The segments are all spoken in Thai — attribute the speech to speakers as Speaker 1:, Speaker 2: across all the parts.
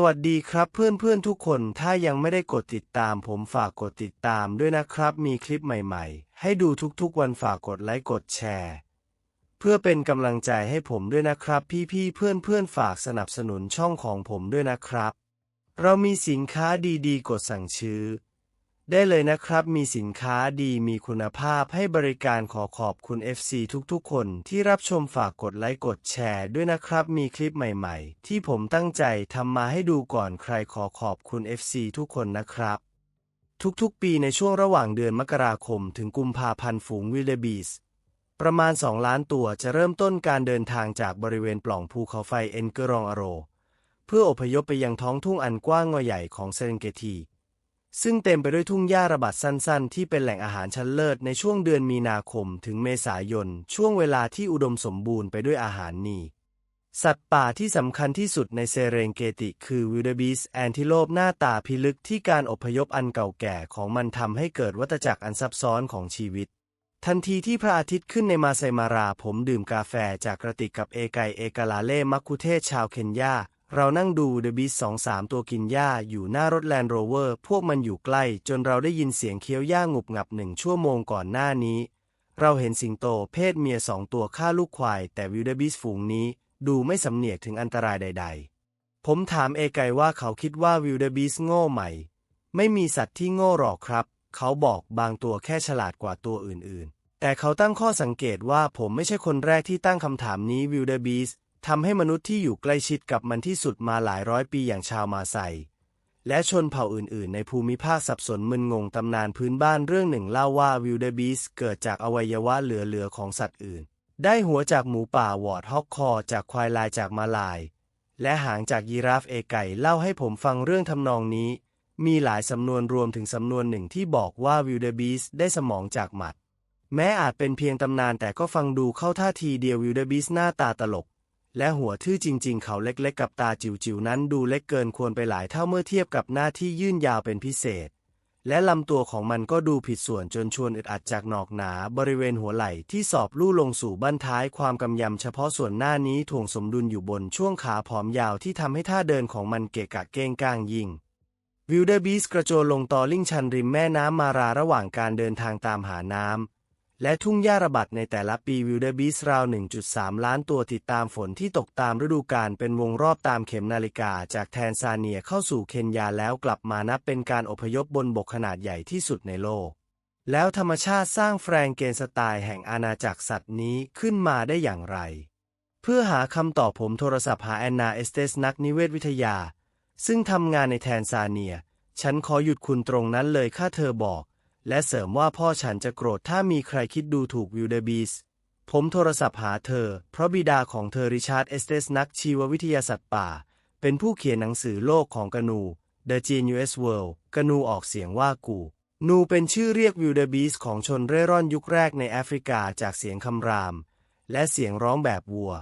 Speaker 1: สวัสดีครับเพื่อนๆทุกคนถ้ายังไม่ได้กดติดตาม ผมฝากกดติดตามด้วยนะครับ มีคลิปใหม่ๆ ให้ดูทุกๆวันฝากกดไลค์กดแชร์ เพื่อเป็นกำลังใจให้ผมด้วยนะครับ พี่ๆเพื่อนๆฝากสนับสนุนช่องของผมด้วยนะครับ เรามีสินค้าดีๆ กดสั่งซื้อ ได้เลยนะครับ มีสินค้าดีมีคุณภาพให้บริการขอขอบคุณ FC ทุกๆ คนที่รับชมฝากกดไลค์กดแชร์ด้วยนะครับ มีคลิปใหม่ๆ ที่ผมตั้งใจทำมาให้ดูก่อนใครขอขอบคุณ FC ทุกคนนะครับ ทุกๆ ปีในช่วงระหว่างเดือนมกราคม ถึงกุมภาพันธ์ฝูงวิลเดบีสประมาณ 2 ล้านตัวจะเริ่มต้นการเดินทางจากบริเวณปล่องภูเขาไฟเอ็นเกอรองอโร เพื่ออพยพไปยังท้องทุ่งอันกว้างงอใหญ่ของเซเรนเกตี ซึ่งเต็มไปด้วยทุ่งหญ้าระบาดสั้นๆ ที่เป็นแหล่งอาหารชั้นเลิศในช่วงเดือนมีนาคมถึงเมษายน ช่วงเวลาที่อุดมสมบูรณ์ไปด้วยอาหารนีสัตว์ป่าที่สำคัญที่สุดในเซเรนเกติคือวิลเดบีสแอนติโลปหน้าตาพิลึกที่การอพยพอันเก่าแก่ของมันทำให้เกิดวัฏจักรอันซับซ้อนของชีวิต ทันทีที่พระอาทิตย์ขึ้นในมาไซมาราผมดื่มกาแฟจากกระติกกับเอไกเอกาลาเล่มักคุเทศชาวเคนยา เรานั่งดูเดอะบีสสองสามตัวกินหญ้าอยู่หน้ารถแลนด์โรเวอร์พวกมันอยู่ใกล้ จนเราได้ยินเสียงเคี้ยวหญ้างุบงับหนึ่งชั่วโมงก่อนหน้านี้ เราเห็นสิงโตเพศเมียสองตัวฆ่าลูกควาย แต่วิลเดบีสฝูงนี้ ดูไม่สำเนียกถึงอันตรายใด ๆ ผมถามเอไกว่าเขาคิดว่าวิลเดบีสโง่ไหม ไม่มีสัตว์ที่โง่หรอกครับ เขาบอกบางตัวแค่ฉลาดกว่าตัวอื่นๆ แต่เขาตั้งข้อสังเกตว่าผมไม่ใช่คนแรกที่ตั้งคำถามนี้วิลเดบีส ทำให้มนุษย์ที่อยู่ใกล้ชิดกับมันที่สุดมาหลายร้อยปีอย่างชาวมาไซและชนเผ่าอื่น ๆ ในภูมิภาคสับสนมึนงงตำนานพื้นบ้านเรื่องหนึ่งเล่าว่าวิลเดบีสเกิดจากอวัยวะเหลือ ๆ ของสัตว์อื่น ได้หัวจากหมูป่าวอดฮอกคอ จากควายลายจากมาลาย และหางจากยีราฟเอไก่เล่าให้ผมฟังเรื่องทำนองนี้ มีหลายสำนวนรวมถึงสำนวนหนึ่งที่บอกว่าวิลเดบีสได้สมองจากหมัด แม้อาจเป็นเพียงตำนานแต่ก็ฟังดูเข้าท่าทีเดียววิลเดบีสหน้าตาตลก และหัวทื่อจริง ๆ เขาเล็กๆ กับตาจิ๋วๆ นั้นดูเล็กเกินควรไปหลายเท่าเมื่อเทียบกับหน้าที่ยื่นยาวเป็นพิเศษ และลำตัวของมันก็ดูผิดส่วนจนชวนอึดอัดจากหนอกหนาบริเวณหัวไหล่ที่สอบลู่ลงสู่บั้นท้ายความกำยำเฉพาะส่วนหน้านี้ถ่วงสมดุลอยู่บนช่วงขาผอมยาวที่ทำให้ท่าเดินของมันเกะกะเก้งก้างยิ่งวิลเดอร์บีสกระโจนลงตอลิ่งชันริมแม่น้ำมาราระหว่างการเดินทางตามหาน้ำ และทุ่งหญ้าระบาดในแต่ละปีวิลเดอร์บีสราว 1.3 ล้านตัวติดตามฝนที่ตกตามฤดูกาลเป็นวงรอบตามเข็มนาฬิกา จากแทนซาเนียเข้าสู่เคนยาแล้วกลับมานับเป็นการอพยพบนบกขนาดใหญ่ที่สุดในโลก แล้วธรรมชาติสร้างแฟรงเกนสไตล์แห่งอาณาจักรสัตว์นี้ขึ้นมาได้อย่างไร เพื่อหาคำตอบผมโทรศัพท์หาแอนนาเอสเตสนักนิเวศวิทยา ซึ่งทำงานในแทนซาเนีย ฉันขอหยุดคุณตรงนั้นเลยค่าเธอบอก และเสริมว่าพ่อฉันจะโกรธถ้ามีใครคิดดูถูกวิลเดอร์บีสผมโทรศัพท์หาเธอ เพราะบิดาของเธอริชาร์ดเอสเตสนักชีววิทยาสัตว์ป่า เป็นผู้เขียนหนังสือโลกของกนู The Genius World กนูออกเสียงว่ากู นูเป็นชื่อเรียกวิลเดอร์บีสของชนเร่ร่อนยุคแรกในแอฟริกาจากเสียงคำราม และเสียงร้องแบบวัว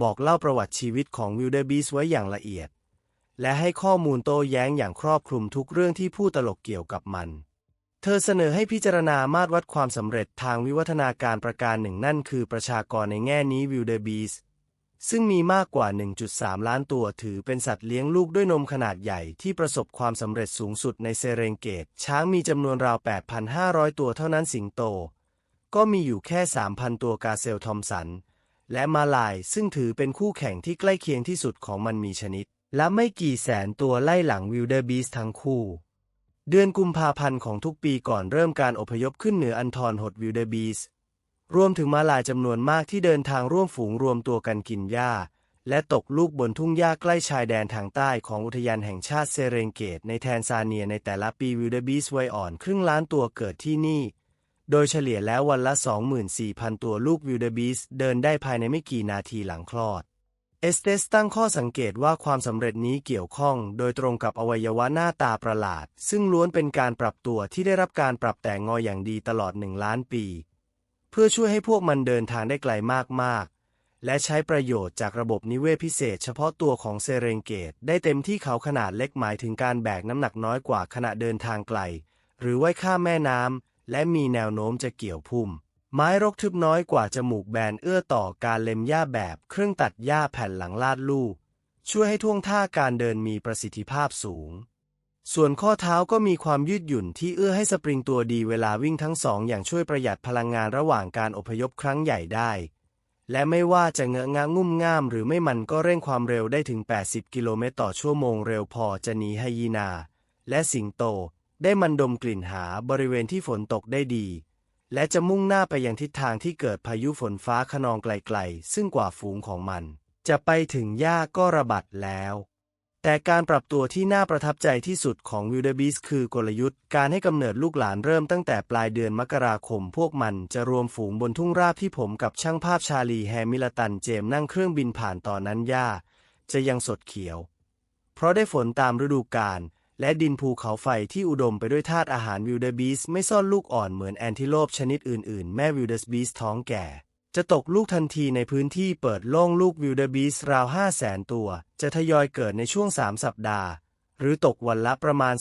Speaker 1: บอกเล่าประวัติชีวิตของวิลเดอร์บีสไว้อย่างละเอียด และให้ข้อมูลโต้แย้งอย่างครอบคลุมทุกเรื่องที่ผู้ตลกเกี่ยวกับมัน เธอเสนอให้พิจารณามาตรวัดความสำเร็จทางวิวัฒนาการประการหนึ่งนั่นคือประชากรในแง่นี้วิลเดอร์บีสซึ่งมีมากกว่า 1.3 ล้านตัวถือเป็นสัตว์เลี้ยงลูกด้วยนมขนาดใหญ่ที่ประสบความสำเร็จสูงสุดในเซเรนเกต ช้างมีจำนวนราว 8,500 ตัวเท่านั้นสิงโต ก็มีอยู่แค่ 3,000 ตัวกาเซลทอมสัน และมาลายซึ่งถือเป็นคู่แข่งที่ใกล้เคียงที่สุดของมันมีชนิด และไม่กี่แสนตัวไล่หลังวิลเดอร์บีสทั้งคู่ เดือนกุมภาพันธ์ของทุกปีก่อนเริ่มการอพยพขึ้นเหนืออันทอนหดวิลเดอร์บีสรวมถึงมาลายจำนวนมากที่เดินทางร่วมฝูงรวมตัวกันกินหญ้า และตกลูกบนทุ่งหญ้าใกล้ชายแดนทางใต้ของอุทยานแห่งชาติเซเรนเกต ในแทนซาเนียในแต่ละปีวิลเดอร์บีสไวอ่อนครึ่งล้านตัวเกิดที่นี่ โดยเฉลี่ยแล้ววันละ 24,000 ตัวลูกวิลเดอร์บีสเดินได้ภายในไม่กี่นาทีหลังคลอด เอสเตสตั้งข้อสังเกตว่าความสำเร็จนี้เกี่ยวข้อง โดยตรงกับอวัยวะหน้าตาประหลาด ซึ่งล้วนเป็นการปรับตัวที่ได้รับการปรับแต่งงออย่างดีตลอดหนึ่งล้านปี เพื่อช่วยให้พวกมันเดินทางได้ไกลมากๆ และใช้ประโยชน์จากระบบนิเวศพิเศษเฉพาะตัวของเซเรนเกต ได้เต็มที่เขาขนาดเล็กหมายถึงการแบกน้ำหนักน้อยกว่าขณะเดินทางไกล หรือไว้ข้ามแม่น้ำและมีแนวโน้มจะเกี่ยวพุ่ม ไม้รกทึบน้อยกว่าจมูกแบนเอื้อต่อการเล็มหญ้าแบบเครื่องตัดหญ้าแผ่นหลังลาดลู่ช่วยให้ท่วงท่าการเดินมีประสิทธิภาพสูง ส่วนข้อเท้าก็มีความยืดหยุ่นที่เอื้อให้สปริงตัวดีเวลาวิ่งทั้งสองอย่างช่วยประหยัดพลังงานระหว่างการอพยพครั้งใหญ่ได้ และไม่ว่าจะเงอะงะงุ่มง่าม หรือไม่มันก็เร่งความเร็วได้ถึง 80 กิโลเมตรต่อชั่วโมงเร็วพอจะหนีไฮยีนา และสิงโต ได้มันดมกลิ่นหาบริเวณที่ฝนตกได้ดี และจะมุ่งหน้าไปยังทิศทางที่เกิดพายุฝนฟ้าขนองไกลๆ ซึ่งกว่าฝูงของมัน จะไปถึงหญ้าก็ระบัดแล้ว แต่การปรับตัวที่น่าประทับใจที่สุดของวิลเดบีสคือกลยุทธ์การให้กำเนิดลูกหลานเริ่มตั้งแต่ปลายเดือนมกราคม พวกมันจะรวมฝูงบนทุ่งราบที่ผมกับช่างภาพชาลีแฮมิลตันเจมส์นั่งเครื่องบินผ่านตอนนั้นหญ้าจะยังสดเขียว เพราะได้ฝนตามฤดูกาล และดินภูเขาไฟที่อุดมไปด้วยธาตุอาหารวิลเดอร์บีสไม่ซ่อนลูกอ่อนเหมือนแอนทิโลปชนิดอื่นๆ แม่วิลเดอร์บีสท้องแก่ จะตกลูกทันทีในพื้นที่เปิดโล่งลูกวิลเดอร์บีสราว5 0 0แสนตัว จะทยอยเกิดในช่วง 3 สัปดาห์ หรือตกวันละประมาณ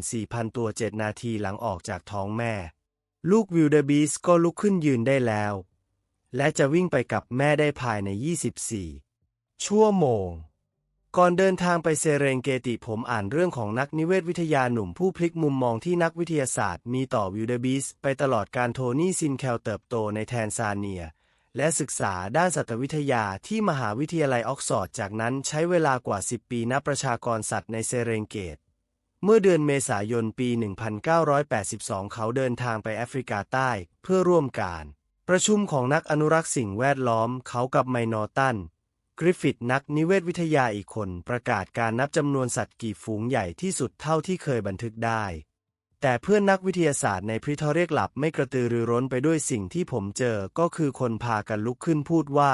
Speaker 1: 24,000 ตัว 7 นาทีหลังออกจากท้องแม่ ลูกวิลเดอร์บีสก็ลุกขึ้นยืนได้แล้ว และจะวิ่งไปกับแม่ได้ภายใน 24 ชั่วโมง ก่อนเดินทางไปเซเรงเกติผมอ่านเรื่องของนักนิเวศวิทยาหนุ่มผู้พลิกมุมมองที่นักวิทยาศาสตร์มีต่อวิลเดบีสไปตลอดการโทนี่ซินแคลเติบโตในแทนซาเนีย และศึกษาด้านสัตววิทยาที่มหาวิทยาลัยออกซฟอร์ดจากนั้นใช้เวลากว่า 10 ปีนับประชากรสัตว์ในเซเรงเกต เมื่อเดือนเมษายนปี 1982 เขาเดินทางไปแอฟริกาใต้เพื่อร่วมการ ประชุมของนักอนุรักษ์สิ่งแวดล้อมเขากับไมนอตัน กริฟฟิธนักนิเวศวิทยาอีกคนประกาศการนับจำนวนสัตว์กี่ฝูงใหญ่ที่สุดเท่าที่เคยบันทึกได้ แต่เพื่อนนักวิทยาศาสตร์ในพริทอเรียกหลับไม่กระตือรือร้นไปด้วยสิ่งที่ผมเจอก็คือคนพากันลุกขึ้นพูดว่า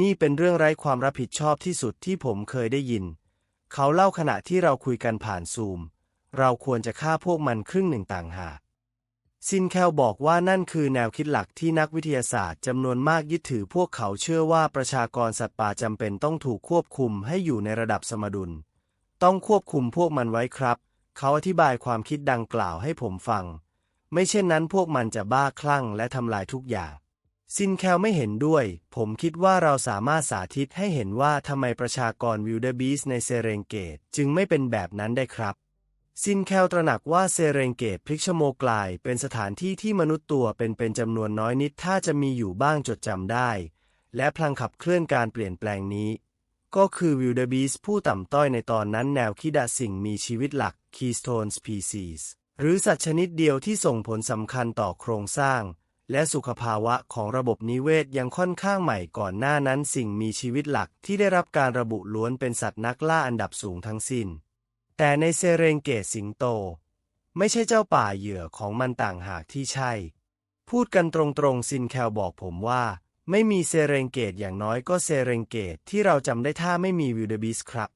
Speaker 1: นี่เป็นเรื่องไร้ความรับผิดชอบที่สุดที่ผมเคยได้ยิน เขาเล่าขณะที่เราคุยกันผ่านซูม เราควรจะฆ่าพวกมันครึ่งหนึ่งต่างหาก ซินแคลบอกว่านั่นคือแนวคิดหลักที่นักวิทยาศาสตร์จำนวนมากยึดถือพวกเขาเชื่อว่าประชากรสัตว์ป่าจำเป็นต้องถูกควบคุมให้อยู่ในระดับสมดุล ต้องควบคุมพวกมันไว้ครับ เขาอธิบายความคิดดังกล่าวให้ผมฟัง ไม่เช่นนั้นพวกมันจะบ้าคลั่งและทำลายทุกอย่าง ซินแคลไม่เห็นด้วย ผมคิดว่าเราสามารถสาธิตให้เห็นว่าทำไมประชากรวิลเดอร์บีสในเซเรงเกตจึงไม่เป็นแบบนั้นได้ครับ ซินแคลตระหนักว่าเซเรงเกตพิกชโมกลาย เป็นสถานที่ที่มนุษย์ตัวเป็นเป็นจำนวนน้อยนิดถ้าจะมีอยู่บ้างจดจำได้ และพลังขับเคลื่อนการเปลี่ยนแปลงนี้ ก็คือวิลเดบีสผู้ต่ำต้อยในตอนนั้นแนวคิดสิ่งมีชีวิตหลัก Keystone Species หรือสัตว์ชนิดเดียวที่ส่งผลสำคัญต่อโครงสร้าง และสุขภาวะของระบบนิเวศยังค่อนข้างใหม่ก่อนหน้านั้นสิ่งมีชีวิตหลักที่ได้รับการระบุล้วนเป็นสัตว์นักล่าอันดับสูงทั้งสิ้น แต่ในเซเรงเกตสิงโต ไม่ใช่เจ้าป่าเหยื่อของมันต่างหากที่ใช่ พูดกันตรงๆซินแคลบอกผมว่า ไม่มีเซเรงเกตอย่างน้อยก็เซเรงเกตที่เราจำได้ถ้าไม่มีวิลเดบิสครับ「